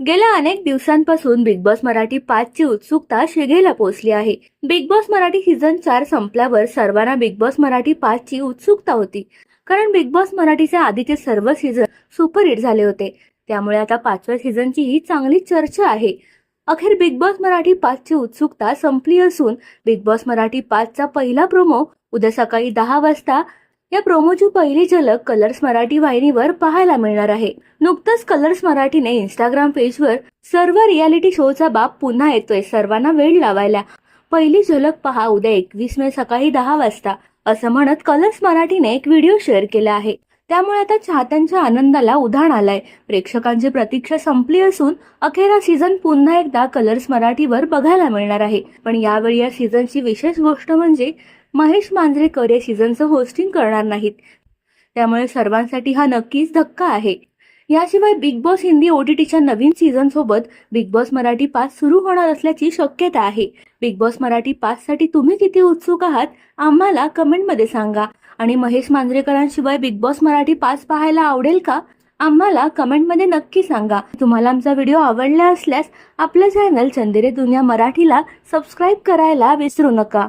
गेल्या अनेक दिवसांपासून बिग बॉस मराठी पाच ची उत्सुकता शिगेला पोहोचली आहे. बिग बॉस मराठी सीझन चार संपल्यावर सर्वांना बिग बॉस मराठी पाच ची उत्सुकता होती. कारण बिग बॉस मराठीचे आधीचे सर्व सीझन सुपरहिट झाले होते. त्यामुळे आता पाचव्या सीझनची ही चांगली चर्चा आहे. अखेर बिग बॉस मराठी पाच ची उत्सुकता संपली असून बिग बॉस मराठी पाचचा पहिला प्रोमो उद्या सकाळी दहा वाजता या प्रोमोची पहिली झलक कलर्स मराठी वाहिनीवर पाहायला मिळणार आहे. नुकतंच कलर्स मराठीने इंस्टाग्राम पेजवर सर्व रियालिटी शोचा बाप पुन्हा येतोय सर्वांना वेळ लावायला. पहिली झलक पहा उद्या एकवीस मे सकाळी दहा वाजता असं म्हणत कलर्स मराठीने एक व्हिडिओ शेअर केला आहे. त्यामुळे आता चाहत्यांच्या आनंदाला उधाण आलाय. प्रेक्षकांची प्रतीक्षा संपली असून अखेर सीझन पुन्हा एकदा कलर्स मराठीवर बघायला मिळणार आहे. पण यावेळी या सीझनची विशेष गोष्ट म्हणजे महेश मांजरेकर या सीझनचं होस्टिंग करणार नाहीत. त्यामुळे सर्वांसाठी हा नक्कीच धक्का आहे. याशिवाय बिग बॉस हिंदी ओटीटीच्या नवीन सीझन सोबत बिग बॉस मराठी पाच सुरू होणार असल्याची शक्यता आहे. बिग बॉस मराठी पाच साठी तुम्ही किती उत्सुक आहात आम्हाला कमेंटमध्ये सांगा. आणि महेश मांजरेकरांशिवाय बिग बॉस मराठी पाच पाहायला आवडेल का? आम्हाला कमेंटमध्ये नक्की सांगा. तुम्हाला आमचा व्हिडिओ आवडला असल्यास आपलं चॅनल चंदेरे दुनिया मराठीला सबस्क्राईब करायला विसरू नका.